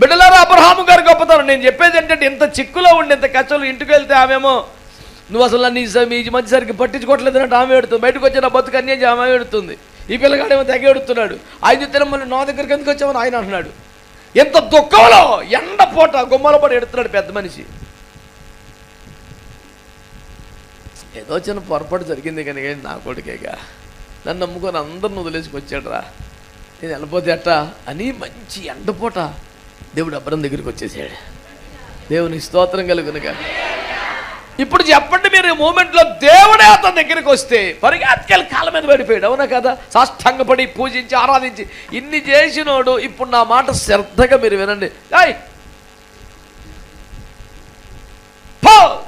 బిడ్డలారా అబ్రహాము గారు గొప్పతనం. నేను చెప్పేది ఏంటంటే ఇంత చిక్కులో ఉండి ఇంత కచ్చలు ఇంటికి వెళ్తే ఆమెమో నువ్వు అసలు నీ మీ మధ్య సరికి పట్టించుకోవట్లేదు అంటే ఆమె ఎడుతుంది బయటకు వచ్చిన బతుకు అన్యాయం ఆమె ఎడుతుంది ఈ పిల్లగాడేమో తెగ ఎడుతున్నాడు ఆయన తినమని నా దగ్గరికి ఎందుకు వచ్చామని ఆయన అంటున్నాడు. ఎంత దుఃఖంలో ఎండ పూట గుమ్మల పడి ఎడుతున్నాడు పెద్ద మనిషి. ఏదో చిన్న పొరపాటు జరిగింది కనుక నా కొడుకేగా. నన్ను నమ్ముకొని అందరిని వదిలేసుకొచ్చాడు రా నేను వెళ్ళిపోతే అట్ట అని మంచి ఎండపూట దేవుడు అబ్బరం దగ్గరికి వచ్చేసాడు. దేవునికి స్తోత్రం కలుగునుగా. ఇప్పుడు చెప్పండి మీరు మూమెంట్లో దేవుడే అతని దగ్గరికి వస్తే పరిగెత్తుకెళ్ళి కాళ్ళ మీద పడిపోయాడు. అవునా కదా? సాష్టంగపడి పూజించి ఆరాధించి ఇన్ని చేసినోడు ఇప్పుడు నా మాట శ్రద్ధగా మీరు వినండి. ఏయ్! పో!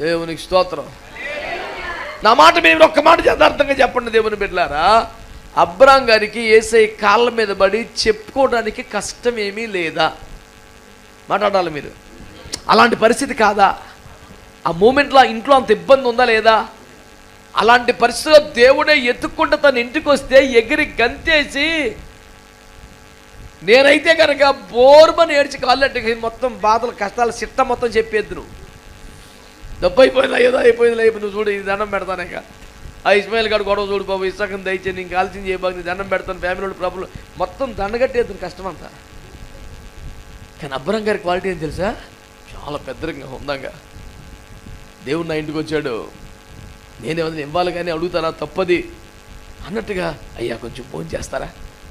దేవునికి స్తోత్రం. నా మాట మీరు ఒక్క మాట యథార్థంగా చెప్పండి దేవుని బిడ్డలారా? అబ్రాం గారికి ఏసై కాళ్ళ మీద పడి చెప్పుకోవడానికి కష్టం ఏమీ లేదా? మాట్లాడాలి మీరు. అలాంటి పరిస్థితి కాదా? ఆ మూమెంట్లో ఇంట్లో అంత ఇబ్బంది ఉందా లేదా? అలాంటి పరిస్థితిలో దేవుడే ఎత్తుక్కుంటే తన ఇంటికి వస్తే ఎగిరి గంతేసి నేనైతే కనుక బోర్మని ఏడ్చి కాళ్ళట్టి మొత్తం బాధలు కష్టాలు చిట్ట మొత్తం చెప్పేద్దును. డబ్బు అయిపోయింది ఏదో అయిపోయింది అయిపోయింది నువ్వు చూడు ఇది దండం పెడతాను ఇక. ఆ ఇస్మాయిల్ గారు గొడవ చూడు బాబు ఇస్తాకం దయచే నేను కాల్చింది చేయబాకు నీ దండం పెడతాను ఫ్యామిలీ వాళ్ళు ప్రాబ్లం మొత్తం దండగట్టేద్దు కష్టం అంతా కానీ అబ్బరం గారి క్వాలిటీ ఏం తెలుసా? చాలా పెద్దగా ఉందంగా. దేవుడు నా ఇంటికి వచ్చాడు. నేనేమన్నా ఇవ్వాలి కానీ అడుగుతానా? తప్పది. అన్నట్టుగా అయ్యా కొంచెం భోజనం చేస్తారా?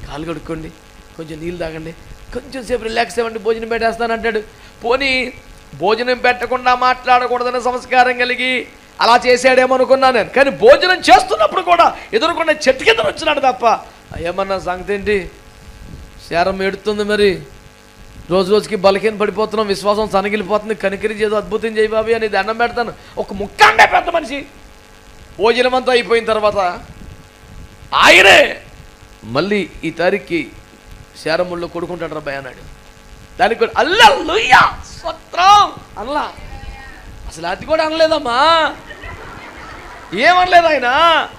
కాలు కడుక్కోండి కొంచెం నీళ్ళు తాగండి కొంచెం సేపు రిలాక్స్ అవ్వండి భోజనం పెట్టేస్తానంటాడు. పోనీ భోజనం పెట్టకుండా మాట్లాడకూడదనే సంస్కారం కలిగి అలా చేశాడేమనుకున్నా నేను. కానీ భోజనం చేస్తున్నప్పుడు కూడా ఎదుర్కొన్న చెట్టు కింద వచ్చినాడు తప్ప. ఏమన్నా సంగతి ఏంటి? శారం ఎడుతుంది మరి. రోజు రోజుకి బలహీన పడిపోతున్నాం విశ్వాసం సనగిలిపోతుంది కనికరి చేదు అద్భుతం చేయి బాబు అని దండం పెడతాను. ఒక ముక్కండే పెద్ద మనిషి. భోజనం అంతా అయిపోయిన తర్వాత ఆయనే మళ్ళీ ఈ తారీఖుకి శారముల్లో కొడుకుంటాడు రబ్బాయి అన్నాడు దానికి కూడా అల్లెలుయ్యా స్వత్రం అల్లా. అసలు అది కూడా అనలేదమ్మా. ఏమనలేదు ఆయన?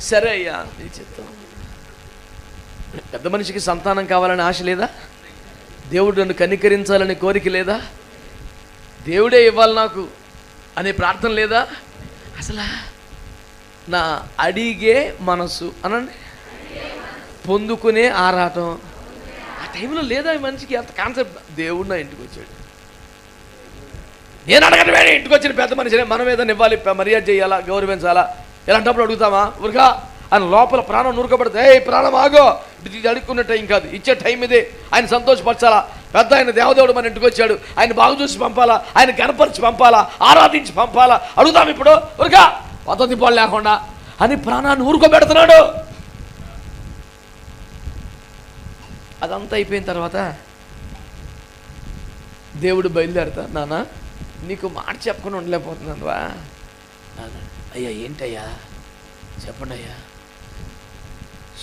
సరే అయ్యా నీ చిత్తం. పెద్ద మనిషికి సంతానం కావాలని ఆశ లేదా? దేవుడు నన్ను కనికరించాలని కోరిక లేదా? దేవుడే ఇవ్వాలి నాకు అనే ప్రార్థన లేదా? అసలు నా అడిగే మనసు అనండి. పొందుకునే ఆరాటం. ఆ టైంలో లేదా ఈ మనిషికి అంత కాన్సెప్ట్? దేవుడు నా ఇంటికి వచ్చాడు. నేను అడగను వేడి ఇంటికి వచ్చిన పెద్ద మనిషిని మనం ఏదైనా ఇవ్వాలి మర్యాద చేయాలా గౌరవించాలా? ఇలాంటప్పుడు అడుగుతామా? ఉరగా ఆయన లోపల ప్రాణం నూరుకబడితే ఏ ప్రాణం ఆగో. ఇది అడుక్కునే టైం కాదు ఇచ్చే టైం ఇదే. ఆయన సంతోషపరచాలా? పెద్ద ఆయన దేవదేవుడు మన ఇంటికి వచ్చాడు. ఆయన బాగు చూసి పంపాలా? ఆయన కనపరిచి పంపాలా? ఆరాధించి పంపాలా? అడుగుతాం ఇప్పుడు. ఉరగా పద్ధతి పాలు లేకుండా. అని ప్రాణాన్ని ఊరుకోబెడుతున్నాడు. అదంతా అయిపోయిన తర్వాత దేవుడు బయలుదేరతా నానా నీకు మాట చెప్పకుండా ఉండలేకపోతున్నాను రా. అయ్యా ఏంటయ్యా? చెప్పండి అయ్యా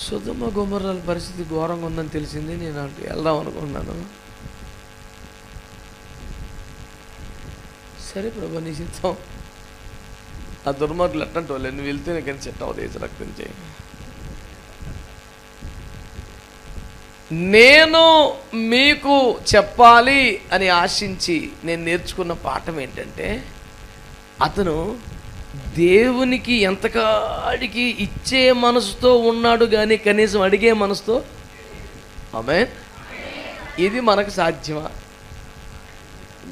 సుధమ గుమర్రాల పరిస్థితి ఘోరంగా ఉందని తెలిసింది. నేను అటు వెళ్దాం అనుకున్నాను. సరే ప్రభు నీ చిత్తం ఆ దుర్మార్గులు వాళ్ళు నువ్వు వెళ్తేనే కానీ చెట్టు అవదేసి రక్తం చేయి. నేను మీకు చెప్పాలి అని ఆశించి నేను నేర్చుకున్న పాఠం ఏంటంటే అతను దేవునికి ఎంతకాడికి ఇచ్చే మనసుతో ఉన్నాడు కానీ కనీసం అడిగే మనసుతో ఆమె ఇది మనకు సాధ్యమా?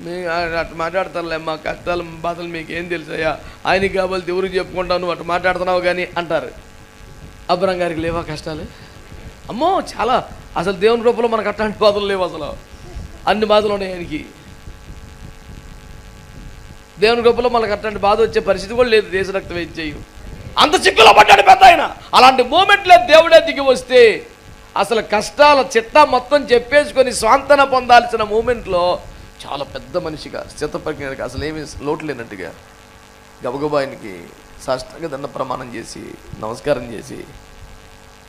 మీ అటు మాట్లాడతారులే మా కష్టాలు బాధలు మీకు ఏం తెలుసాయా ఆయనకి కావాలి దేవుడికి చెప్పుకుంటావు నువ్వు అటు మాట్లాడుతున్నావు కానీ అంటారు. అబ్రం గారికి లేవా కష్టాలు? అమ్మో చాలా అసలు దేవుని రూపంలో మనకు అట్లాంటి బాధలు లేవు అసలు. అన్ని బాధలు ఉన్నాయి ఆయనకి దేవుని రూపంలో మనకు అట్లాంటి బాధ వచ్చే పరిస్థితి కూడా లేదు దేశ రక్తం ఏం చేయు అంత చిక్కులో పడ్డాడు పెద్ద ఆయన. అలాంటి మూమెంట్లో దేవుడే దిగి వస్తే అసలు కష్టాల చిట్టా మొత్తం చెప్పేసుకొని స్వాంతన పొందాల్సిన మూమెంట్లో చాలా పెద్ద మనిషిగా స్థితప్రజ్ఞకి అసలు ఏమి లోటు లేనట్టుగా గబగబా ఆయనకి సాష్టంగా దండ ప్రమాణం చేసి నమస్కారం చేసి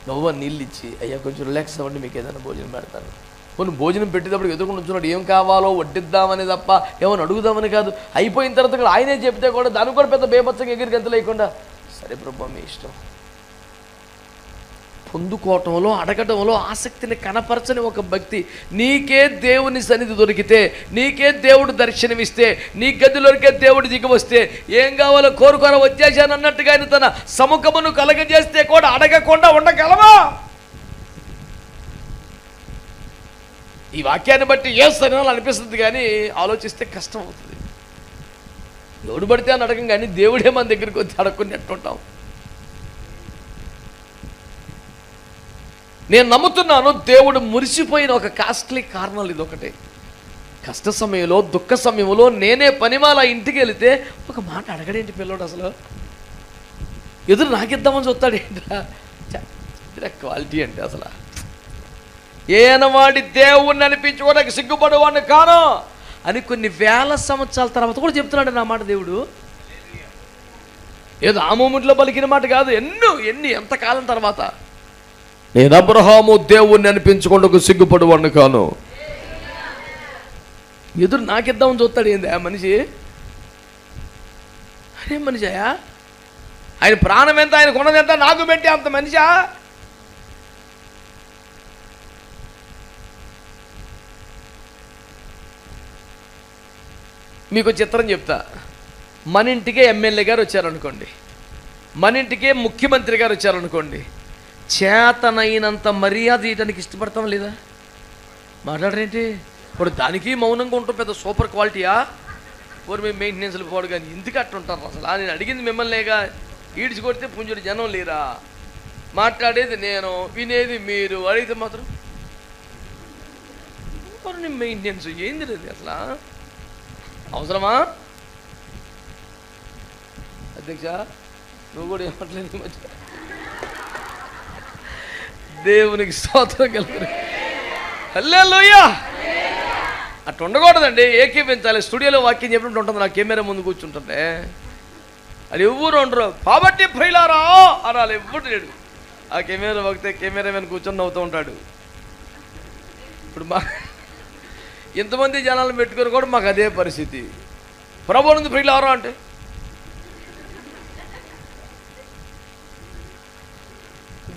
నవ్వ నీళ్ళు ఇచ్చి అయ్యా కొంచెం రిలాక్స్ అవ్వండి మీకు ఏదైనా భోజనం పెడతాను. కొన్ని భోజనం పెట్టేటప్పుడు ఎదుర్కొని ఉంచున్నాడు ఏం కావాలో వడ్డిద్దామని తప్ప ఏమైనా అడుగుదామని కాదు. అయిపోయిన తర్వాత ఆయనే చెప్తే కూడా దానికి కూడా పెద్ద బేబత్సంగా ఎగిరికి ఎంత లేకుండా సరే ప్రభు మీ ఇష్టం. పొందుకోవటంలో అడగటంలో ఆసక్తిని కనపరచని ఒక భక్తి. నీకే దేవుని సన్నిధి దొరికితే నీకే దేవుడు దర్శనమిస్తే నీ గదిలోనికే దేవుడు దిగి వస్తే ఏం కావాలో కోరుకోరా వచ్చేసాను అన్నట్టుగా ఆయన తన సముఖమును కలగజేస్తే కూడా అడగకుండా ఉండగలవా? ఈ వాక్యాన్ని బట్టి ఏ సరినాలు అనిపిస్తుంది కానీ ఆలోచిస్తే కష్టం అవుతుంది ఎవడు పడితే అని అడగం కానీ దేవుడే మన దగ్గరికి వచ్చి అడగకుండా నేను నమ్ముతున్నాను దేవుడు మురిసిపోయిన ఒక కాస్ట్లీ కారణాలు ఇది ఒకటే కష్ట సమయంలో దుఃఖ సమయంలో నేనే పనిమాల ఇంటికి వెళితే ఒక మాట అడగడేంటి పిల్లోడు అసలు? ఎదురు నాకిద్దామని చూస్తాడు ఏంట్రా? క్వాలిటీ అంటే అసలు. ఏనవాడి దేవుణ్ణి అనిపించుకోవడానికి సిగ్గుపడేవాడిని కాను. అని కొన్ని వేల సంవత్సరాల తర్వాత కూడా చెప్తున్నాడు నా మాట దేవుడు. ఏదో ఆ మూమెంట్లో పలికిన మాట కాదు ఎన్నో ఎన్ని ఎంతకాలం తర్వాత. నేను అబ్రహాము దేవుణ్ణి అనిపించుకుంటూ సిగ్గుపడేవాడిని కాను. ఎదురు నాకిద్దామని చూస్తాడు ఏంది ఆ మనిషి? అరే మనిషాయా ఆయన ప్రాణం ఎంత ఆయన కొనది ఎంత నాకు పెట్టి అంత మనిషా? మీకు చిత్రం చెప్తా. మన ఇంటికే ఎమ్మెల్యే గారు వచ్చారనుకోండి. మన ఇంటికే ముఖ్యమంత్రి గారు వచ్చారనుకోండి. చేతనైనంత మర్యాద ఇవ్వడానికి ఇష్టపడతాం లేదా? మాట్లాడరేంటి? ఇప్పుడు దానికి మౌనంగా ఉంటాం పెద్ద సూపర్ క్వాలిటీయా? ఓరు మేము మెయింటెనెన్స్లు పోడు కానీ ఎందుకు అట్టుంటారు అసలు? నేను అడిగింది మిమ్మల్నిగా ఈడ్చి కొడితే పుంజుడు జనం లేరా? మాట్లాడేది నేను వినేది మీరు అడిగితే మాత్రం. మరి మెయింటెనెన్స్ ఏంది లేదు అసలు అవసరమా? అధ్యక్ష నువ్వు కూడా ఏమట్లేదు మధ్య? దేవునికి స్తోత్రం కలుగురు హల్లెలూయా. అట్లా ఉండకూడదండి ఏకీపించాలి. స్టూడియోలో వాక్యం చెప్పినట్టు ఉంటుంది నా కెమెరా ముందు కూర్చుంటుంటే. అది ఎవ్వరు ఉండరు. కాబట్టి ప్రియులారా అనాలి ఎవ్వడు లేడు ఆ కెమెరా వక్తే కెమెరా మీద కూర్చొని నవ్వుతూ ఉంటాడు. ఇప్పుడు మా ఇంతమంది జనాలను పెట్టుకుని కూడా మాకు అదే పరిస్థితి. ప్రభు నుండి ప్రియులారా అంటే.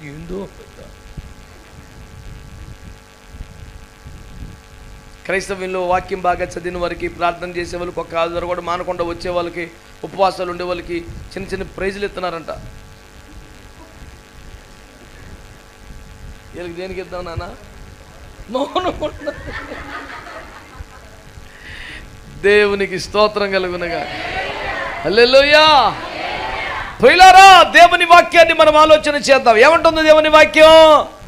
ఏందో క్రైస్తవ్యంలో వాక్యం బాగా చదివిన వారికి ప్రార్థన చేసే వాళ్ళకి ఒక ఆధార కూడా మానకుండా వచ్చే వాళ్ళకి ఉపవాసాలు ఉండే వాళ్ళకి చిన్న చిన్న ప్రైజులు ఇస్తున్నారంట. వీళ్ళకి దేనికి ఇద్దాం నాన్న? మౌనం దేవునికి స్తోత్రం కలుగునగా. హల్లెలూయా! ప్రియులారా దేవుని వాక్యాన్ని మనం ఆలోచన చేద్దాం. ఏమంటుంది దేవుని వాక్యం?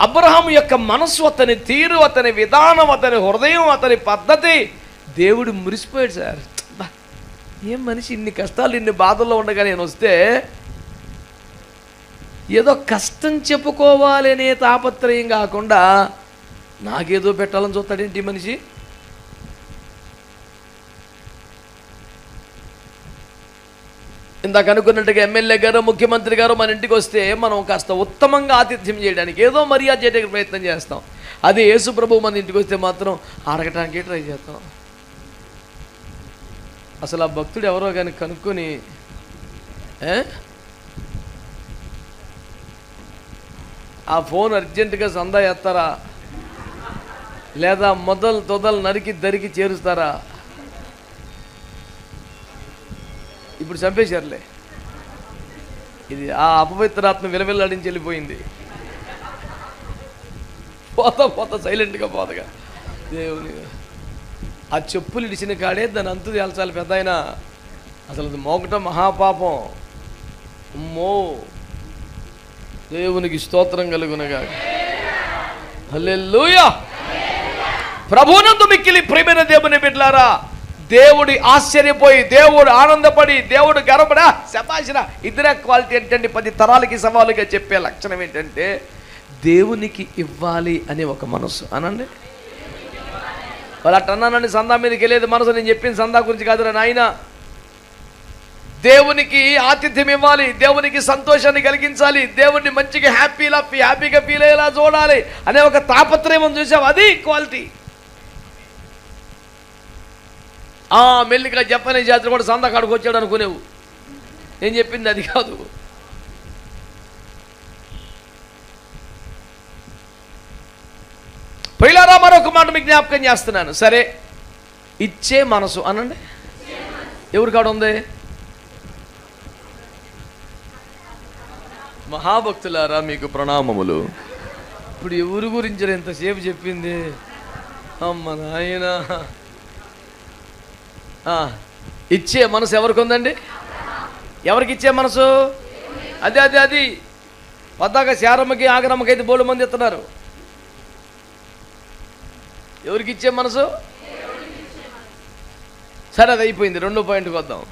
అబ్రహాం యొక్క మనస్సు అతని తీరు అతని విధానం అతని హృదయం అతని పద్ధతి. దేవుడు మురిసిపోయాడు సార్. ఏం మనిషి ఇన్ని కష్టాలు ఇన్ని బాధల్లో ఉండగా నేను వస్తే ఏదో కష్టం చెప్పుకోవాలనే తాపత్రయం కాకుండా నాకేదో పెట్టాలని చూస్తాడేంటి మనిషి? ఇందాక అనుకున్నట్టుగా ఎమ్మెల్యే గారు ముఖ్యమంత్రి గారు మన ఇంటికి వస్తే మనం కాస్త ఉత్తమంగా ఆతిథ్యం చేయడానికి ఏదో మర్యాద చేయడానికి ప్రయత్నం చేస్తాం. అదే యేసు ప్రభు మన ఇంటికి వస్తే మాత్రం అడగటానికి ట్రై చేస్తాం. అసలు ఆ భక్తుడు ఎవరో కానీ కనుక్కొని ఆ ఫోన్ అర్జెంటుగా సందా ఎత్తారా లేదా మొదలు తొదలు నరికి దరికి చేరుస్తారా? ఇప్పుడు చంపేశారులే. ఇది ఆ అపవిత్రాత్మ విలవిల్లాడించి వెళ్ళిపోయింది. పోతా పోతా సైలెంట్గా పోతగా. దేవుని ఆ చెప్పులు ఇడిచిన కాడే దాని అంతు తేల్చాలి పెద్ద ఆయన. అసలు అది మోకటం మహాపాపం. అమ్మో. దేవునికి స్తోత్రం కలుగునగా. హల్లెలూయా. ప్రభునందు మిక్కిలి ప్రేమైన దేవుని బిడ్లారా దేవుడి ఆశ్చర్యపోయి దేవుడు ఆనందపడి దేవుడు గర్వపడా శపాసిన ఇద్దరే క్వాలిటీ ఏంటంటే పది తరాలకి సవాలుగా చెప్పే లక్షణం ఏంటంటే దేవునికి ఇవ్వాలి అనే ఒక మనసు అనండి? వాళ్ళు అట్ట అన్నానండి సందా మీదకి వెళ్ళేది మనసు నేను చెప్పిన సందా గురించి కాదురా నాయన. దేవునికి ఆతిథ్యం ఇవ్వాలి దేవునికి సంతోషాన్ని కలిగించాలి దేవుడిని మంచిగా హ్యాపీలా హ్యాపీగా ఫీల్ అయ్యేలా చూడాలి అనే ఒక తాపత్రయం చూసాం అది క్వాలిటీ. ఆ మెల్లిగా జపనే జాతర కూడా సంద కాడికి వచ్చాడు అనుకునేవు. నేను చెప్పింది అది కాదు. ప్రియులారా మరొక మాట మీకు జ్ఞాపకం చేస్తున్నాను. సరే ఇచ్చే మనసు అనండి. ఎవరి కాడ ఉంది? మహాభక్తులారా మీకు ప్రణామములు. ఇప్పుడు ఎవరి గురించి ఎంతసేపు చెప్పింది? అమ్మ నాయనా. ఇచ్చే మనసు ఎవరికి ఉందండి ఎవరికి ఇచ్చే మనసు? అదే అదే అది. పద్దాక శారమ్మకి ఆగరమ్మకి అయితే బోళ్ళు మంది ఇస్తున్నారు. ఎవరికి ఇచ్చే మనసు? సరే అది అయిపోయింది. రెండో పాయింట్కి వద్దాం.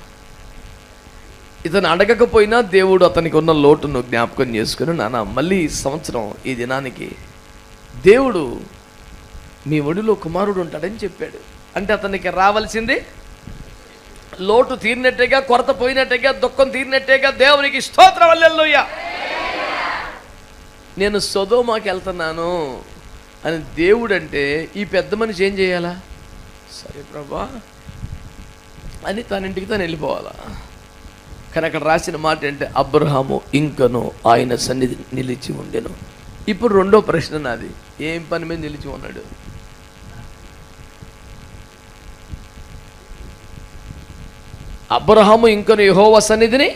ఇతను అడగకపోయినా దేవుడు అతనికి ఉన్న లోటును జ్ఞాపకం చేసుకుని నాన్న మళ్ళీ ఈ సంవత్సరం ఈ దినానికి దేవుడు మీ ఒడిలో కుమారుడు ఉంటాడని చెప్పాడు. అంటే అతనికి రావాల్సింది లోటు తీరినట్టేగా కొరత పోయినట్టేగా దుఃఖం తీరినట్టేగా దేవునికి స్తోత్రం వల్లెల్లోయ నేను సొదోమాకి వెళ్తున్నాను అని దేవుడు అంటే ఈ పెద్ద మనిషి ఏం చేయాలా? సరే ప్రభా అని తన ఇంటికి తను వెళ్ళిపోవాలా. కానీ అక్కడ రాసిన మాట ఏంటంటే అబ్రహాము ఇంకను ఆయన సన్నిధి నిలిచి ఉండెను. ఇప్పుడు రెండో ప్రశ్న నాది. ఏం పని మీద నిలిచి ఉన్నాడు? అబ్రహాము ఇంకను యహోవ సన్నిధిని?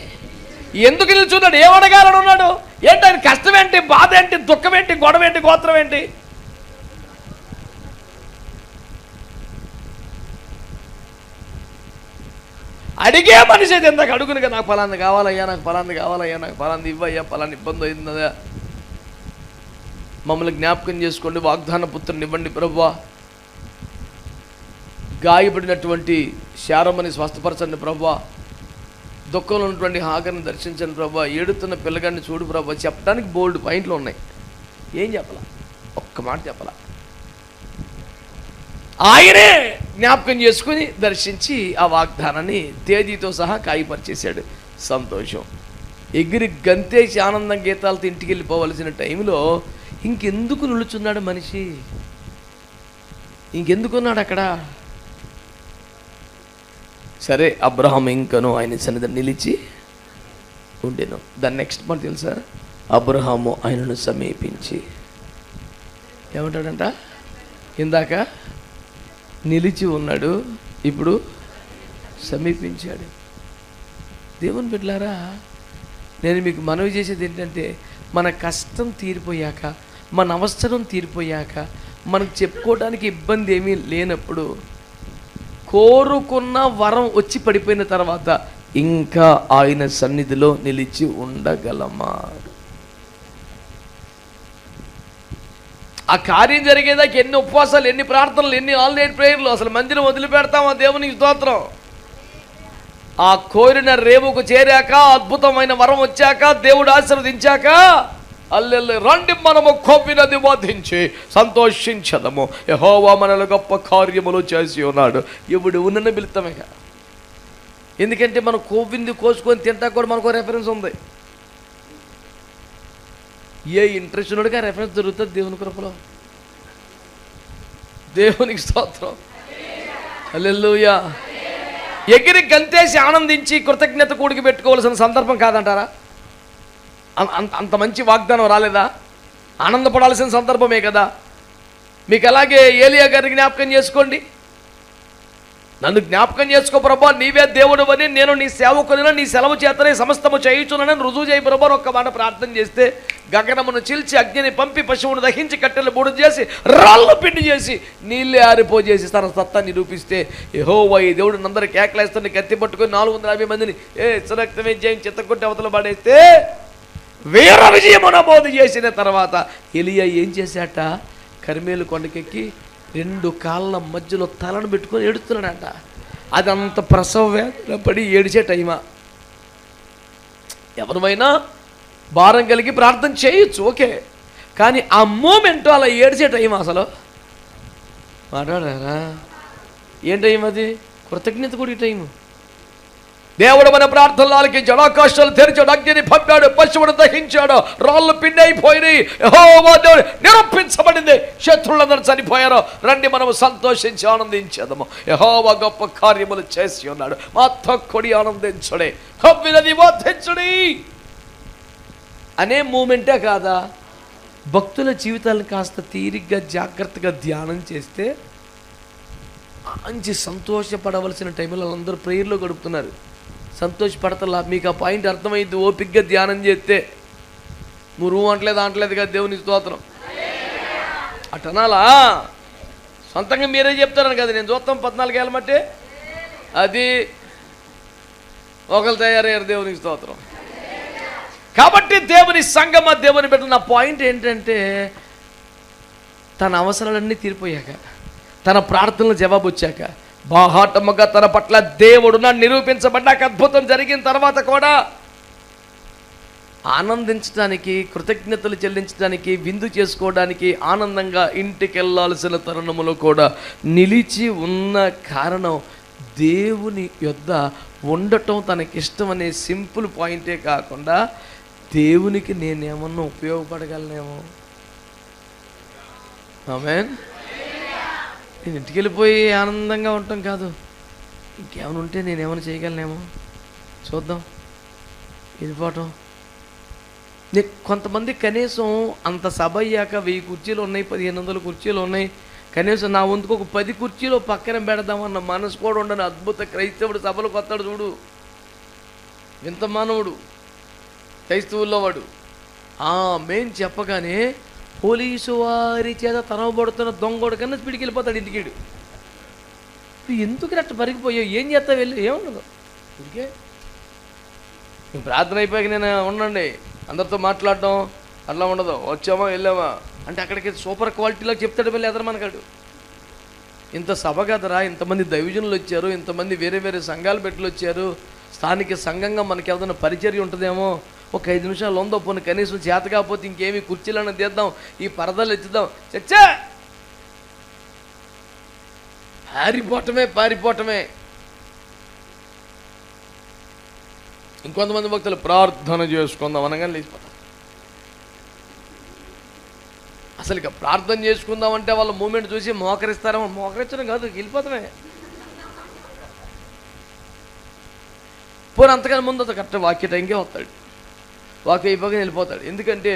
ఎందుకు నిల్చున్నాడు? ఏమడగాలని ఉన్నాడు? ఏంటి ఆయన కష్టం ఏంటి బాధ ఏంటి దుఃఖం ఏంటి గొడవ ఏంటి గోత్రం ఏంటి అడిగే మనిషి అయితే ఎందాక అడుగునుగా నాకు పలాంది కావాలయ్యా నాకు పలాంది కావాలయ్యా నాకు పలాంది ఇవ్వయ్యా పలాంది ఇబ్బంది అయిందా మమ్మల్ని జ్ఞాపకం చేసుకోండి వాగ్దాన పుత్రుని ఇవ్వండి ప్రభువా. గాయపడినటువంటి శారమ్మని స్వస్థపరచండి ప్రభా. దుఃఖంలో ఉన్నటువంటి హాగర్ని దర్శించండి ప్రభా. ఏడుతున్న పిల్లగాడిని చూడు ప్రభా. చెప్పడానికి బోల్డ్ పాయింట్లు ఉన్నాయి. ఏం చెప్పాల? ఒక్క మాట చెప్పాల? ఆయనే జ్ఞాపకం చేసుకుని దర్శించి ఆ వాగ్దానాన్ని తేదీతో సహా కాయపరిచేశాడు. సంతోషం. ఎగిరి గంతేసి ఆనందం గీతాలతో ఇంటికి వెళ్ళిపోవలసిన టైంలో ఇంకెందుకు నిలుచున్నాడు మనిషి? ఇంకెందుకున్నాడు అక్కడ? సరే అబ్రహం ఇంకను ఆయన సన్నిధి నిలిచి ఉండేను. దాని నెక్స్ట్ మాట తెలుసా? అబ్రహాము ఆయనను సమీపించి. ఏమంటాడంట? ఇందాక నిలిచి ఉన్నాడు ఇప్పుడు సమీపించాడు. దేవుని బిడ్డలారా నేను మీకు మనవి చేసేది ఏంటంటే మన కష్టం తీరిపోయాక మన అవసరం తీరిపోయాక మనకు చెప్పుకోవడానికి ఇబ్బంది ఏమీ లేనప్పుడు కోరుకున్న వరం వచ్చి పడిపోయిన తర్వాత ఇంకా ఆయన సన్నిధిలో నిలిచి ఉండగలమా? ఆ కార్యం జరిగేదాకా ఎన్ని ఉపవాసాలు ఎన్ని ప్రార్థనలు ఎన్ని ఆన్లైన్ ప్రేయర్లు అసలు మందిరం వదిలిపెడతామా దేవునికి స్తోత్రం? ఆ కోరిన రేవుకు చేరాక అద్భుతమైన వరం వచ్చాక దేవుడు ఆశీర్వదించాక అల్లెల్లి రండి మనము కొవ్వినది వధించి సంతోషించదము. యహోవా మనలో గొప్ప కార్యములు చేసి ఉన్నాడు. ఇప్పుడు ఉన్న పిలుతామేక ఎందుకంటే మనం కొవ్వింది కోసుకొని తింటా కూడా మనకు రెఫరెన్స్ ఉంది. ఏ ఇంట్రెస్ట్ ఉన్నాడుగా రెఫరెన్స్ దొరుకుతుంది దేవుని కృపలో? దేవునికి స్తోత్రం. అల్లెల్లుయా ఎగిరి గంతేసి ఆనందించి కృతజ్ఞత కూడికి పెట్టుకోవాల్సిన సందర్భం కాదంటారా? అంత అంత మంచి వాగ్దానం రాలేదా? ఆనందపడాల్సిన సందర్భమే కదా. మీకు అలాగే ఏలియా గారిని జ్ఞాపకం చేసుకోండి. నన్ను జ్ఞాపకం చేసుకో ప్రభా నీవే దేవుడు అని నేను నీ సేవకుని నీ సెలవు చేతనే సమస్తము చేయుచునని రుజువు చేయి ప్రభా ఒక్క మాట ప్రార్థన చేస్తే గగనమును చీల్చి అగ్నిని పంపి పశువును దహించి కట్టెలు బూడు చేసి రాళ్ళు పిండి చేసి నీళ్ళే ఆరిపోజేసి తన సత్తా నిరూపిస్తే ఏహో ఈ దేవుడు అందరూ కేకలేస్తున్న కత్తి పట్టుకొని నాలుగు వందల యాభై మందిని ఏ చిరక్తమే జయం చిత్తకొట్టి అవతల పడేస్తే వీర విజయము నమోదు చేసిన తర్వాత ఎలియా ఏం చేశాట? కరిమేలు కొండకెక్కి రెండు కాళ్ళ మధ్యలో తలను పెట్టుకొని ఏడుస్తున్నాడట. అదంత ప్రసవ వేదన పడి ఏడిచే టైమా? ఎవరిమైనా భారం కలిగి ప్రార్థన చేయొచ్చు ఓకే. కానీ ఆ మూమెంట్ అలా ఏడిచే టైం అసలు? మాట్లాడారా? ఏం టైం అది కృతజ్ఞత కూడా టైము. దేవుడు మన ప్రార్థనలు ఆలకించి ఆకాశాలు తెరిచాడు అగ్నిని పంపాడు పశువును దహించాడు రాళ్ళు పిండి అయిపోయినాయి దేవుడు నిరూపించబడింది. శత్రులందరూ చనిపోయారు. రండి మనము సంతోషించి ఆనందించేదము. యహోవా గొప్ప కార్యములు చేసి ఉన్నాడు. మా కొడి ఆనందించుడే. కవ్వినది వర్ధించుడి అనే మూమెంటే కాదా? భక్తుల జీవితాలను కాస్త తీరిగ్గా జాగ్రత్తగా ధ్యానం చేస్తే మంచి సంతోషపడవలసిన టైంలో వాళ్ళందరూ ప్రేయర్లో గడుపుతున్నారు. సంతోషపడతలా. మీకు ఆ పాయింట్ అర్థమైంది ఓపిక్గా ధ్యానం చేస్తే. నువ్వు అంటలేదు అంటలేదు కదా దేవుని స్తోత్రం. అటనాలా సొంతంగా మీరే చెప్తారని కదా నేను చూస్తాం పద్నాలుగేళ్ళ మట్టి. అది ఒకరు తయారయ్యారు దేవునికి స్తోత్రం. కాబట్టి దేవుని సంగమ దేవుని బిడ్డ నా పాయింట్ ఏంటంటే తన అవసరాలన్నీ తీరిపోయాక తన ప్రార్థనలు జవాబు వచ్చాక బాహాటముగా తన పట్ల దేవుడు నిరూపించబడ్డాక అద్భుతం జరిగిన తర్వాత కూడా ఆనందించడానికి కృతజ్ఞతలు చెల్లించడానికి విందు చేసుకోవడానికి ఆనందంగా ఇంటికి వెళ్ళాల్సిన తరుణములో కూడా నిలిచి ఉన్న కారణం దేవుని యొద్ద ఉండటం తనకిష్టమనే సింపుల్ పాయింటే కాకుండా దేవునికి నేనేమన్నా ఉపయోగపడగలనేమో. ఆమెన్. నేను ఇంటికి వెళ్ళిపోయి ఆనందంగా ఉండటం కాదు. ఇంకేమైనా ఉంటే నేనేమైనా చేయగలనేమో? చూద్దాం. వెళ్ళిపోవటం నే కొంతమంది కనీసం అంత సభ అయ్యాక వెయ్యి కుర్చీలు ఉన్నాయి పదిహేను వందల కుర్చీలు ఉన్నాయి. కనీసం నా వంతుకు ఒక పది కుర్చీలు పక్కన పెడదామన్న మనసు కూడా ఉండని అద్భుత క్రైస్తవుడు సభలు కొత్తాడు చూడు. వింత మానవుడు. క్రైస్తవుల్లో వాడు. ఆ మేం చెప్పగానే పోలీసు వారి చేత తనవబడుతున్న దొంగోడు కన్నా స్పీడ్కి వెళ్ళిపోతాడు ఇంటికిడు. నువ్వు ఎందుకు అట్ట పరిగిపోయావు? ఏం చేస్తావు వెళ్ళి? ఏముండదు ఇంకే ప్రార్థన అయిపోయాక నేను ఉండండి. అందరితో మాట్లాడడం అట్లా ఉండదు. వచ్చామా వెళ్ళామా? అంటే అక్కడికి సూపర్ క్వాలిటీలో చెప్తాడు వెళ్ళి ఎదరు మనకాడు ఇంత సభ కదరా. ఇంతమంది దైవజనులు వచ్చారు. ఇంతమంది వేరే వేరే సంఘాలు పెట్టులు వచ్చారు. స్థానిక సంఘంగా మనకి ఏదైనా పరిచర్య ఉంటుందేమో? ఒక ఐదు నిమిషాలు ఉందో పోను కనీసం చేత కాకపోతే ఇంకేమి కుర్చీలను తీద్దాం ఈ పరదాలు ఎత్తుదాం. చచ్చా! పారిపోవటమే పారిపోవటమే. ఇంకొంతమంది భక్తులు ప్రార్థన చేసుకుందాం అనగానే లేచిపోతారు అసలు ఇక ప్రార్థన చేసుకుందాం అంటే వాళ్ళ మూమెంట్ చూసి మోకరిస్తారేమో. మోకరించడం కాదు వెళ్ళిపోతామే. పోనీ అంతకన్నా ముందు అతను కరెక్ట్ వాక్య టైంకే వస్తాడు. వాక్య అయిపోగానే వెళ్ళిపోతాడు. ఎందుకంటే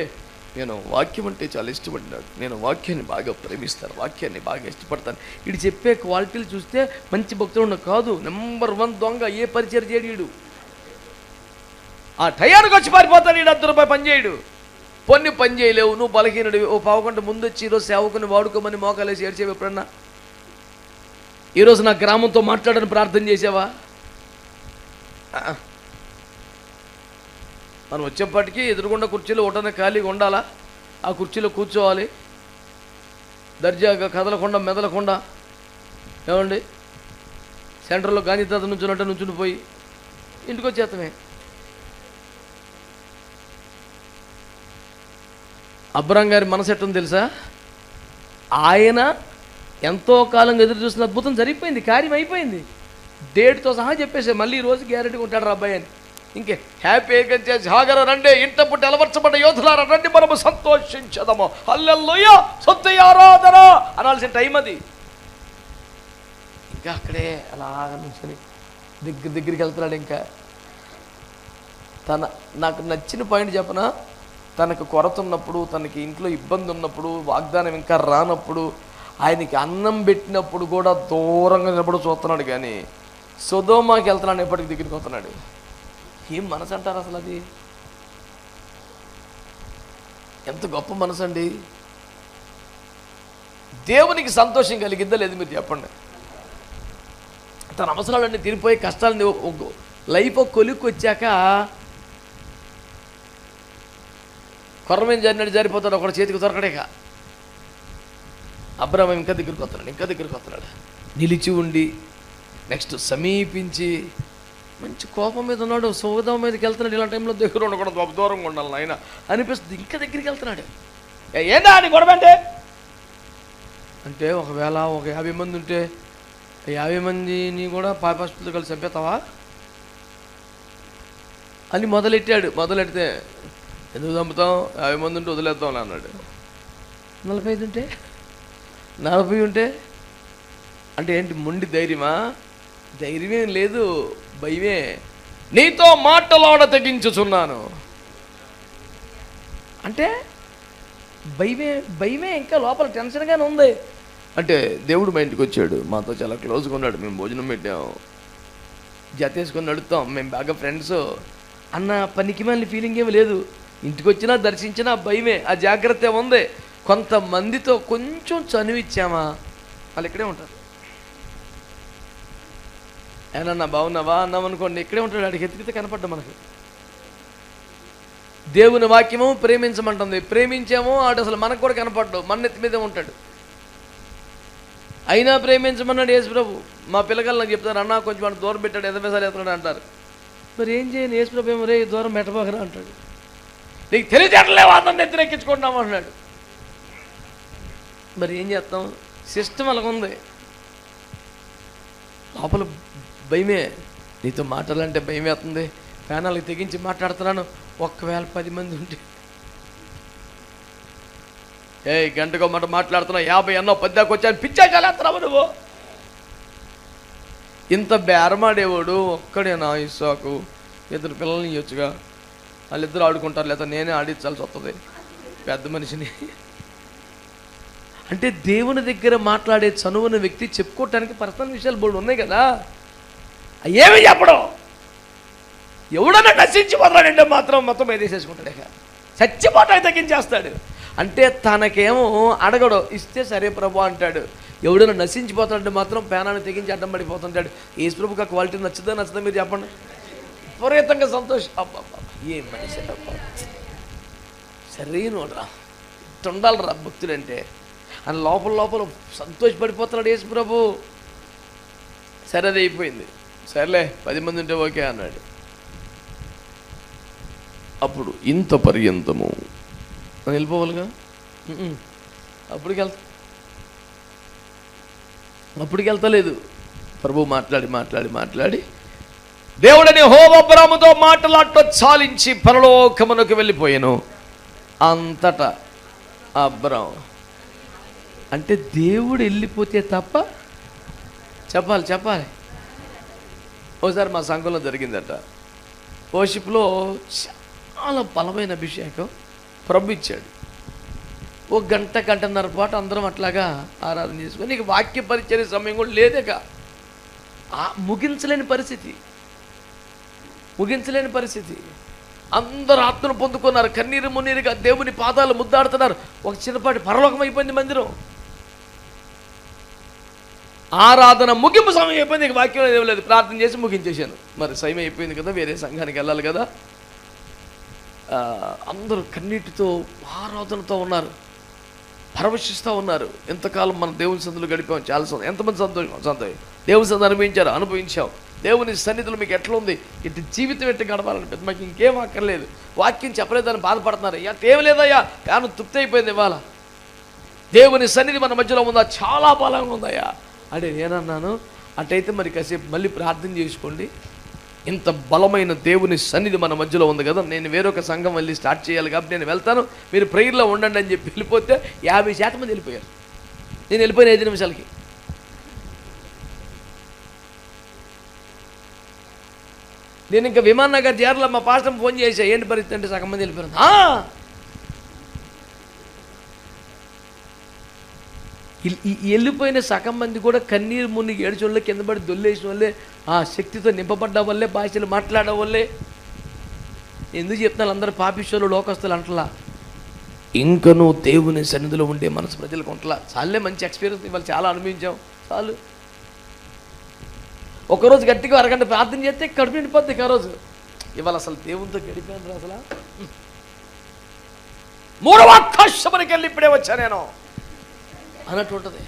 నేను వాక్యం అంటే చాలా ఇష్టపడినాడు నేను వాక్యాన్ని బాగా ప్రేమిస్తాను. వాక్యాన్ని బాగా ఇష్టపడతాను. ఇది చెప్పే క్వాలిటీలు చూస్తే మంచి భక్తుడు కాదు నెంబర్ వన్ దొంగ ఏ పరిచయం చేయడు వీడు. ఆ టయానికి వచ్చి పారిపోతాడు ఈ అర్ధ రూపాయి పనిచేయడు పొన్ని పని చేయలేవు. నువ్వు బలహీనుడు. ఓ పావుకుంటే ముందు వచ్చి ఈరోజు సేవకుని వాడుకోమని మోకాలేసి ఏడ్చేవి ఎప్పుడన్నా? ఈరోజు నా గ్రామంతో మాట్లాడని ప్రార్థన చేసావా? మనం వచ్చేప్పటికీ ఎదురుగుండా కుర్చీలో ఒకటనే ఖాళీగా ఉండాలా? ఆ కుర్చీలో కూర్చోవాలి. దర్జాగా కదలకుండా మెదలకుండా. ఏమండి? సెంటర్లో గాంధీ తాత నుంచున్నట్టు నుంచుని పోయి ఇంటికి వచ్చేస్తామే అబ్రాం గారి మనసు ఎట్టని తెలుసా? ఆయన ఎంతో కాలంగా ఎదురు చూసిన అద్భుతం జరిగిపోయింది కార్యం అయిపోయింది. డేట్తో సహా చెప్పేసి మళ్ళీ ఈ రోజు గ్యారెంటీ ఉంటాడు రా అబ్బాయి అని. ఇంకే హ్యాపీగా చేసి హాగర రండి ఇంట పుట్టి అలవర్చబడ్డ యోధులారా రండి మనము సంతోషించదము. అల్లెల్లోయ సొత్త ఆరాధన! అనాల్సిన టైం అది. ఇంకా అక్కడే అలాగ నుంచొని దగ్గర దగ్గరికి వెళ్తున్నాడు ఇంకా. తన నాకు నచ్చిన పాయింట్ చెప్పనా తనకు కొరత ఉన్నప్పుడు తనకి ఇంట్లో ఇబ్బంది ఉన్నప్పుడు వాగ్దానం ఇంకా రానప్పుడు ఆయనకి అన్నం పెట్టినప్పుడు కూడా దూరంగా నిలబడి చూస్తున్నాడు కానీ సుధోమాకి వెళ్తున్నాడు ఎప్పటికి దగ్గరికి వస్తున్నాడు. ఏం మనసు అంటారు అసలు అది? ఎంత గొప్ప మనసు అండి దేవునికి సంతోషం కలిగిద్దా లేదు మీరు చెప్పండి. తన అవసరాలన్నీ తీరిపోయి కష్టాలని లైఫ్ కొలిక్కి వచ్చాక కొర్రమేం జరిగినట్టు జారిపోతాడు ఒకటి చేతికి దొరకడేక అబ్రహం ఇంకా దగ్గరికి వస్తున్నాడు ఇంకా దగ్గరికి వస్తున్నాడు. నిలిచి ఉండి నెక్స్ట్ సమీపించి మంచి కోపం మీద ఉన్నాడు సౌదం మీదకి వెళ్తున్నాడు ఇలాంటి టైంలో దగ్గర ఉండకూడదు దూరంగా ఉండాలి ఆయన అనిపిస్తుంది ఇంకా దగ్గరికి వెళ్తున్నాడు. "ఏ, ఏందా అని గొడవ అంటే? అంటే ఒకవేళ ఒక యాభై మంది ఉంటే యాభై మందిని కూడా పాపాస్తులతో కలిసి చంపేస్తావా? అని మొదలెట్టాడు. మొదలెడితే ఎందుకు చంపుతాం? యాభై మంది ఉంటే వదిలేద్దాం అన్నాడు. నలభై ఐదు ఉంటే? నలభై ఉంటే? అంటే ఏంటి మొండి ధైర్యమా? ధైర్యం లేదు భయమే. నీతో మాటలాడ తెగించుచున్నాను. అంటే భయమే భయమే ఇంకా లోపల టెన్షన్గానే ఉంది. అంటే దేవుడు మా ఇంటికి వచ్చాడు. మాతో చాలా క్లోజ్గా ఉన్నాడు. మేము భోజనం పెట్టాము జత వేసుకొని నడుస్తాం మేము బాగా ఫ్రెండ్స్ అన్న పనికి మళ్ళీ ఫీలింగ్ ఏమి లేదు. ఇంటికి వచ్చినా దర్శించినా భయమే. ఆ జాగ్రత్త ఉంది కొంతమందితో కొంచెం చనువిచ్చామా వాళ్ళు ఇక్కడే ఉంటారు. ఏనన్నా బాగున్నావా? అన్నాం అనుకోండి ఇక్కడే ఉంటాడు అడిగి ఎతికితే కనపడ్డా మనకు. దేవుని వాక్యము ప్రేమించమంటుంది. ప్రేమించామో ఆడు అసలు మనకు కూడా కనపడ్డు మన ఎత్తి మీదే ఉంటాడు. అయినా ప్రేమించమన్నాడు యేసు ప్రభు మా పిల్లగాళ్ళు నాకు చెప్తారు అన్న కొంచెం వాడు దూరం పెట్టాడు ఎదవేసాలు ఎత్తున్నాడు అంటారు. మరి ఏం చేయను యేసు ప్రభు ఏమో రే దూరం పెట్టబోకరా అంటాడు. నీకు తెలియజేయట్లేవు అతను ఎత్తిరెక్కించుకుంటున్నాం అన్నాడు మరి ఏం చేస్తాం? సిస్టమ్ అలాగుంది. లోపల భయమే. నీతో మాట్లాడాలంటే భయం వేస్తుంది ఫ్యానాలకు తెగించి మాట్లాడుతున్నాను. ఒక్కవేళ పది మంది ఉంటే. ఏ గంటకో మాట మాట్లాడుతున్నా. యాభై ఎన్నో పద్దాకు వచ్చాను. పిచ్చా నువ్వు. ఇంత బేరమాడేవాడు ఒక్కడేనా ఇస్సాకు. ఇద్దరు పిల్లల్ని ఇవ్వచ్చుగా వాళ్ళిద్దరు ఆడుకుంటారు లేదా నేనే ఆడించాల్సి వస్తుంది పెద్ద మనిషిని. అంటే దేవుని దగ్గర మాట్లాడే చనువున్న వ్యక్తి చెప్పుకోవటానికి పర్సనల్ విషయాలు బోర్డు ఉన్నాయి కదా. ఏమి చెప్పడం? ఎవడన్నా నశించిపోతాడంటే మాత్రం మొత్తం వేసేసుకుంటాడు ఇక. చచ్చిపోటానికి తగ్గించేస్తాడు. అంటే తనకేమో అడగడు ఇస్తే సరే ప్రభు అంటాడు. ఎవడైనా నశించిపోతాడంటే మాత్రం పేనాన్ని తెగించి అడ్డం పడిపోతుంటాడు. ఏ ప్రభుకి ఆ క్వాలిటీ నచ్చుదా నచ్చుదా మీరు చెప్పండి. విపరీతంగా సంతోషం. అబ్బా ఏం మనిషి అబ్బా సరైనరా ఉండాలరా భక్తుడంటే అని లోపల లోపల సంతోషపడిపోతున్నాడు యేసు ప్రభు. సరే అయిపోయింది. సర్లే పది మంది ఉంటే ఓకే అన్నాడు. అప్పుడు ఇంత పర్యంతము. అని వెళ్ళిపోవాలిగా. అప్పటికి వెళ్తా. అప్పటికి వెళ్తలేదు. ప్రభు మాట్లాడి మాట్లాడి మాట్లాడి దేవుడని హోమబ్రాముతో మాటలాడటం చాలించి పరలోకమునకు వెళ్ళిపోయాను. అంతటా అబ్రాం అంటే దేవుడు వెళ్ళిపోతే తప్ప చెప్పాలి చెప్పాలి. ఒకసారి మా సంఘంలో జరిగిందట. వర్షిప్లో చాలా బలమైన అభిషేకం ప్రభు ఇచ్చాడు. ఓ గంట గంటన్నర పాటు అందరం అట్లాగా ఆరాధన చేసుకొని నీకు వాక్య పరిచయ సమయం కూడా లేదేక. ఆ ముగించలేని పరిస్థితి. ముగించలేని పరిస్థితి. అందరూ ఆత్మను పొందుకున్నారు. కన్నీరు మున్నీరుగా దేవుని పాదాలు ముద్దాడుతున్నారు. ఒక చిన్నపాటి పరలోకం అయిపోయింది మందిరం. ఆరాధన ముగింపు సమయం అయిపోయింది ఇక వాక్యం ఏం లేదు. ప్రార్థన చేసి ముగించేశాను. మరి సమయం అయిపోయింది కదా వేరే సంఘానికి వెళ్ళాలి కదా. అందరూ కన్నీటితో ఆరాధనతో ఉన్నారు. పరవశిస్తూ ఉన్నారు. ఎంతకాలం మన దేవుని సందులు గడిపాం. చాలా సంతోషం. ఎంతమంది సంతోషం? సంతోషం. దేవుని సందు అనుభవించారు అనుభవించావు దేవుని సన్నిధిలో మీకు ఎట్లా ఉంది? ఇటు జీవితం ఎట్టు గడపాలంటే మాకు ఇంకేం అక్కర్లేదు. వాక్యం చెప్పలేదని బాధపడుతున్నారు. అయ్యా ఏం లేదయ్యా కానీ తృప్తి అయిపోయింది ఇవాళ. దేవుని సన్నిధి మన మధ్యలో ఉందా? చాలా బలంగా ఉందయ్యా. అంటే నేనన్నాను అటైతే మరి కాసేపు మళ్ళీ ప్రార్థన చేసుకోండి. ఇంత బలమైన దేవుని సన్నిధి మన మధ్యలో ఉంది కదా నేను వేరొక సంఘం వెళ్ళి స్టార్ట్ చేయాలి కాబట్టి నేను వెళ్తాను. మీరు ప్రేయర్లో ఉండండి అని చెప్పి వెళ్ళిపోతే యాభై శాతం మంది వెళ్ళిపోయారు. నేను వెళ్ళిపోయిన ఐదు నిమిషాలకి. నేను ఇంకా విమాన్ నగర్ చేరాల మా పాస్టర్ ఫోన్ చేశా ఏంటి పరిస్థితి అంటే సగం మంది వెళ్ళిపోయారు "ఆ, ఈ- ఈ వెళ్ళిపోయిన సగం మంది కూడా కన్నీరు మునిగి ఏడ్చిన వాళ్ళే కింద పడి దొల్లేసిన వాళ్ళే ఆ శక్తితో నింపబడ్డ వల్లే భాషలు మాట్లాడడం వల్లే ఎందుకు చెప్తున్నారు అందరూ పాపిష్యులు లోకస్తులు అంటలా? ఇంకనూ దేవుని సన్నిధిలో ఉండే మనసు ప్రజలకు ఉంటలా? చాలే మంచి ఎక్స్పీరియన్స్ ఇవాళ చాలా అనుభవించాం చాలు. ఒకరోజు గట్టిగా అరగంట ప్రార్థన చేస్తే కడుపు నిండిపోద్ది ఆ రోజు. ఇవాళ అసలు దేవునితో గడిపాను అసలు? మూడవ ఆకాశమునికి వెళ్ళి ఇప్పుడే వచ్చా నేను. అన్నట్టు ఉంటుంది.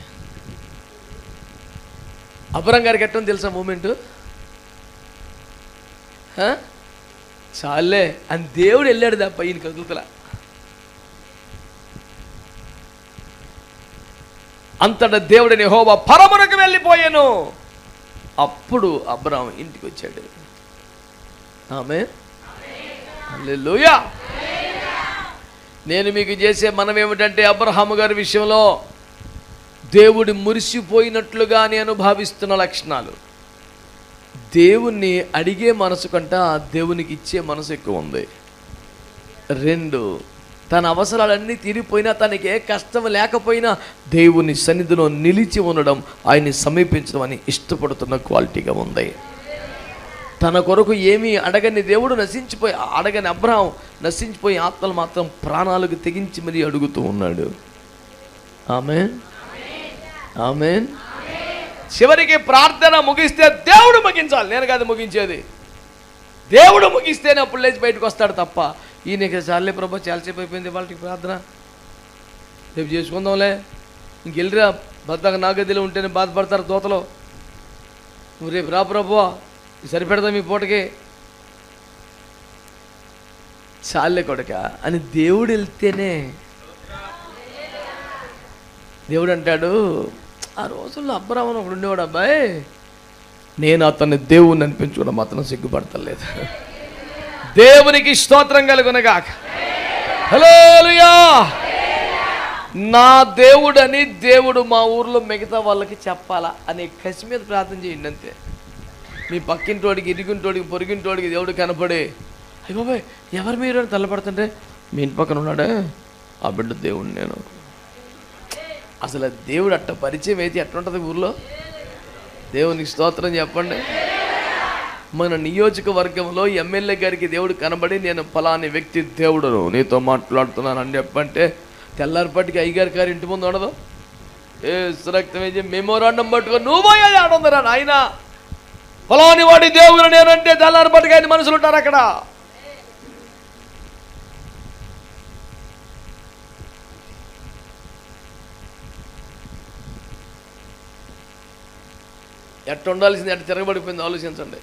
అబ్బరం గారికి ఎట్టని తెలుసా మూమెంటు? చాలే అని దేవుడు వెళ్ళాడు తప్ప ఈయన కదులుతలా. అంతటా దేవుడిని హోబా పరమునకు వెళ్ళిపోయాను. అప్పుడు అబ్రాహం ఇంటికి వచ్చాడు. ఆమె హల్లెలూయా! నేను మీకు చేసే మనం ఏమిటంటే అబ్రహాము గారి విషయంలో దేవుడు మురిసిపోయినట్లుగా నేను భావిస్తున్న లక్షణాలు. దేవుణ్ణి అడిగే మనసు కంట దేవునికి ఇచ్చే మనసు ఎక్కువ ఉంది. రెండు తన అవసరాలన్నీ తీరిపోయినా తనకి ఏ కష్టం లేకపోయినా దేవుని సన్నిధిలో నిలిచి ఉండడం ఆయన్ని సమీపించడం అని ఇష్టపడుతున్న క్వాలిటీగా ఉంది. తన కొరకు ఏమీ అడగని దేవుడు నశించిపోయి అడగని అబ్రహం నశించిపోయి ఆత్మలు మాత్రం ప్రాణాలకు తెగించి మరీ అడుగుతూ ఉన్నాడు. ఆమె ఆమె చివరికి ప్రార్థన ముగిస్తే దేవుడు ముగించాలి. నేను కాదు ముగించేది. దేవుడు ముగిస్తేనే అప్పుడు లేచి బయటకు వస్తాడు తప్ప. ఈయనకి చాలే ప్రభా చాలాసేపు అయిపోయింది వాళ్ళకి ప్రార్థన. రేపు చేసుకుందాంలే. ఇంకెళ్ళిరా బద్దగా నాగదిలో ఉంటేనే బాధపడతారు దోతలో. నువ్వు రేపు రా ప్రభు సరిపెడదా మీ పూటకి? చాలే కొడక అని దేవుడు వెళ్తేనే దేవుడు అంటాడు ఆ రోజుల్లో అబ్రాహ్మణ్ ఒకడు ఉండేవాడు అబ్బాయి. నేను అతన్ని దేవుణ్ణి అనిపించుకోవడం మాత్రం సిగ్గుపడతలేదు. దేవునికి స్తోత్రం కలుగునగాక. హలో నా దేవుడని దేవుడు మా ఊర్లో మిగతా వాళ్ళకి చెప్పాలా అనే కసి మీద ప్రార్థన చేయండి అంతే. మీ పక్కింటోడికి ఇరిగింటోడికి పొరిగింటోడికి దేవుడు కనపడి అయ్య బాబాయ్ ఎవరు మీరు అని తల్లపడుతుంటే మీ ఇంటి పక్కన ఉన్నాడే? ఆ బిడ్డ దేవుడు నేను. అసలు దేవుడు అట్ట పరిచయం అయితే ఎట్లుంటుంది ఊర్లో? దేవునికి స్తోత్రం చెప్పండి. మన నియోజకవర్గంలో ఎమ్మెల్యే గారికి దేవుడు కనబడి నేను ఫలాని వ్యక్తి దేవుడును. నీతో మాట్లాడుతున్నాను అని చెప్పంటే తెల్లారిపాటికి అయ్యగారి గారి ఇంటి ముందు ఉండదు. ఏ సురక్తం వేసి మెమోరాండం పట్టుకొని నువ్వు పోయా ఆడుందరా నాయన. ఫలాని వాడి దేవుడు నేనంటే తెల్లారిపాటికి ఐదు మనుషులు ఉంటారు అక్కడ. ఎట్ట ఉండాల్సింది? ఎట్ట తిరగబడిపోయింది? ఆలోచించండి.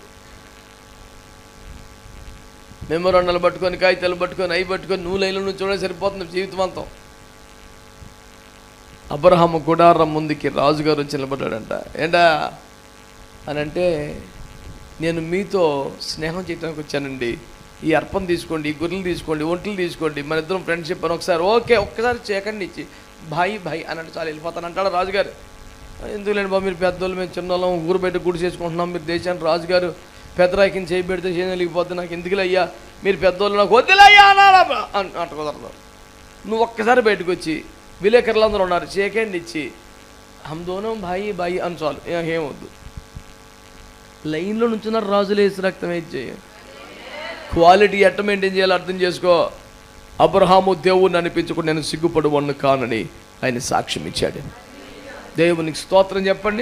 మెమోరాండాలు పట్టుకొని కాగితాలు పట్టుకొని అవి పట్టుకొని నువ్వు లైన్లో నుంచి చూడే సరిపోతుంది జీవితమంతం అబ్రహాము గుడారం ముందుకి రాజుగారు వచ్చి నిలబడ్డాడంట. ఏంటా? అని అంటే నేను మీతో స్నేహం చేయడానికి వచ్చానండి. ఈ అర్పం తీసుకోండి ఈ గుర్రెలు తీసుకోండి ఒంట్లు తీసుకోండి మన ఇద్దరం ఫ్రెండ్షిప్ అని ఒకసారి ఓకే ఒక్కసారి చేకండి ఇచ్చి భాయ్ భాయ్ అని అంటే చాలా వెళ్ళిపోతాను అంటాడు రాజుగారు. ఎందుకు లేండి బాబు మీరు పెద్దోళ్ళు మేము చిన్నోళ్ళం ఊరు బయట గుడి చేసుకుంటున్నాం మీరు దేశానికి రాజుగారు పెద్దరాకిని చేయబెడితే పెడితే నాకు ఎందుకులే అయ్యా మీరు పెద్దోళ్ళు నాకు వద్దులయ్యా అన్నారా కుదరదు. నువ్వు ఒక్కసారి బయటకు వచ్చి విలేకరులు అందరూ ఉన్నారు చేకండి ఇచ్చి. హమ్ దోనం భాయి భాయి అని చాలు. ఏమొద్దు లైన్లో నుంచున్నారు రాజులు వేసి రక్తం వేసి క్వాలిటీ ఎట్ట మెయింటైన్ చేయాలో అర్థం చేసుకో. అబ్రహాము దేవుణ్ణి అనిపించుకుని నేను సిగ్గుపడు కానని ఆయన సాక్ష్యం ఇచ్చాడు. దేవునికి స్తోత్రం చెప్పండి.